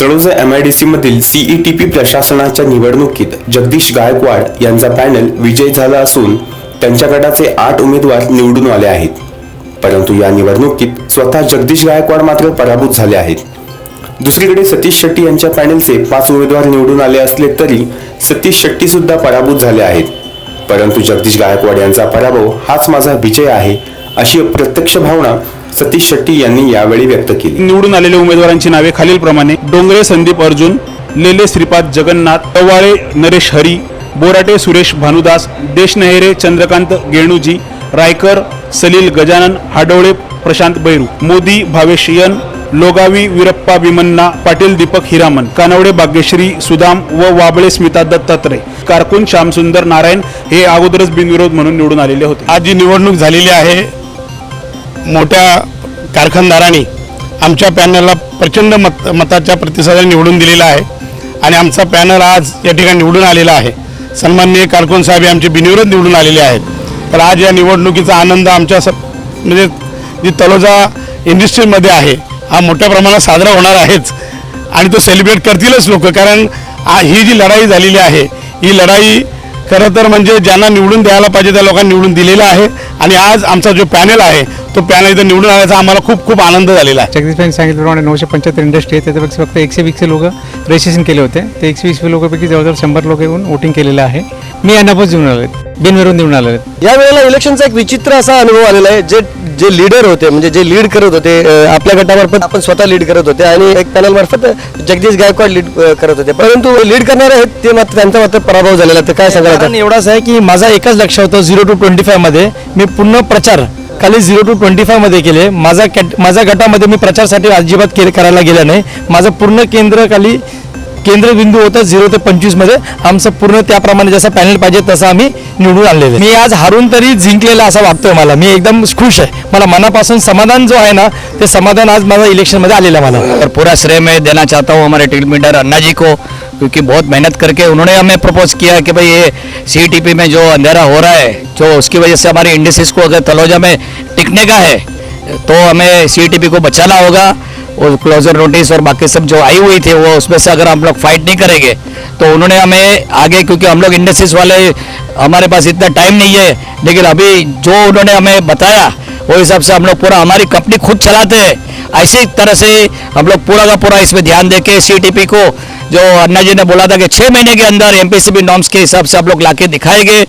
Taloja MIDC मधील CETP प्रशासनाच्या निवडणुकीत जगदीश गायकवाड यांचा पॅनल विजयी झाला असून त्यांच्या गटाचे आठ उमेदवार निवडून आले आहेत. परंतु या निवडणुकीत स्वतः जगदीश गायकवाड मात्र पराभूत झाले आहेत. दुसरीकडे सतीश शेट्टी यांच्या पॅनलचे पाच उमेदवार निवडून आले असले तरी सतीश शेट्टी सुद्धा पराभूत झाले आहेत. परंतु जगदीश गायकवाड यांचा पराभव हाच माझा विजय आहे अशी अप्रत्यक्ष भावना सतीश शेट्टी यांनी यावेळी व्यक्त केली. निवडून आलेल्या उमेदवारांची नावे खालीलप्रमाणे. डोंगरे संदीप अर्जुन लेले श्रीपाद जगन्नाथ तवाळे नरेश हरी बोराटे सुरेश भानुदास देशनहेरे चंद्रकांत गेणूजी रायकर सलील गजानन हाडोळे प्रशांत बैरू मोदी भावेश यन लोगावी वीरप्पा विमन्ना पाटील दीपक हिरामन कानवडे भाग्यश्री सुदाम व वाबळे स्मिता दत्तात्रय कारकून श्यामसुंदर नारायण हे अगोदरच बिनविरोध म्हणून निवडून आलेले होते. आज जी निवडणूक झालेली आहे मोठ्या कारखानदारांनी आमच्या पॅनलला प्रचंड मत मताच्या प्रतिसादाने निवडून दिलेला आहे. आणि आमचा पॅनल आज या ठिकाणी निवडून आलेला आहे. सन्माननीय कारकून साहेब आमचे बिनविरोध निवडून आलेले आहेत. तर आज या निवडणुकीचा आनंद आमच्या स म्हणजे जी तलोजा इंडस्ट्रीमध्ये आहे हा मोठ्या प्रमाणात साजरा होणार आहेच. आणि तो सेलिब्रेट करतीलच लोक कारण ही जी लढाई झालेली आहे ही लढाई खरं तर म्हणजे ज्यांना निवडून द्यायला पाहिजे त्या लोकांनी निवडून दिलेलं आहे. आणि आज आमचा जो पॅनल आहे तो पॅनल इथं निवडून आल्याचा आम्हाला खूप खूप आनंद झालेला आहे. जगदीश सांगितल्याप्रमाणे नऊशे पंच्याहत्तर इंडस्ट्री आहे. त्याच्यापेक्षा फक्त एकशे वीसचे लोक रजिस्ट्रेशन केले होते. ते एकशे वीस लोकांपैकी जवळजवळ शंभर लोक येऊन वोटिंग केलेलं आहे. मी अनापच घेऊन आलो बिनविरोध निवडून आलेले आहेत. या वेळेला इलेक्शनचा एक विचित्र असा अनुभव आलेला आहे जे जे लीडर होते म्हणजे जे लीड करत होते आपल्या गटामार्फत आपण स्वतः लीड करत होते आणि एक पॅनल मार्फत जगदीश गायकवाड लीड करत होते. परंतु लीड करणारे आहेत ते मात्र त्यांचा मात्र पराभव झालेला आहे. तर काय कारण एवढाच आहे की माझा एकच लक्ष होतं झिरो टू ट्वेंटी फायमध्ये. मी पूर्ण प्रचार खाली झिरो टू ट्वेंटी फायमध्ये केले. माझा कॅट माझ्या गटामध्ये मी प्रचारसाठी अजिबात केले करायला गेलं नाही. माझं पूर्ण केंद्र खाली केंद्रबिंदू होता झिरो ते पंचवीसमध्ये. आमचं पूर्ण त्याप्रमाणे जसं पॅनल पाहिजे तसं आम्ही निवडून आणलेलं मी आज हारून तरी जिंकलेला असं वाटतोय मला. मी एकदम खुश आहे. मला मनापासून समाधान जो आहे ना ते समाधान आज माझा इलेक्शनमध्ये आलेलं आहे मला. तर पूरा श्रेय मैं देना चाहता हूँ हमारे टीम लीडर अन्ना जी को क्योंकि बहुत मेहनत करके उन्होंने हमें प्रपोज किया कि भाई ये सी में जो अंधेरा हो रहा है जो उसकी वजह से हमारे इंडस्ट्रीज को अगर तलोजा में टिकने का है तो हमें सी को बचाना होगा। और क्लोजर नोटिस और बाकी सब जो आई हुई थी, वो उसमें से अगर हम लोग फाइट नहीं करेंगे तो उन्होंने हमें आगे, क्योंकि हम लोग इंडस्ट्रीज़ वाले, हमारे पास इतना टाइम नहीं है, लेकिन अभी जो उन्होंने हमें बताया, वो हिसाब से हम लोग पूरा हमारी कंपनी खुद चलाते हैं। ऐसी तरह से हम लोग पूरा का पूरा इसमें ध्यान दे के सी को, जो अन्ना जी ने बोला था कि छः महीने के अंदर एमपीसीबी नॉर्म्स के हिसाब से हम लोग लाके दिखाएँगे।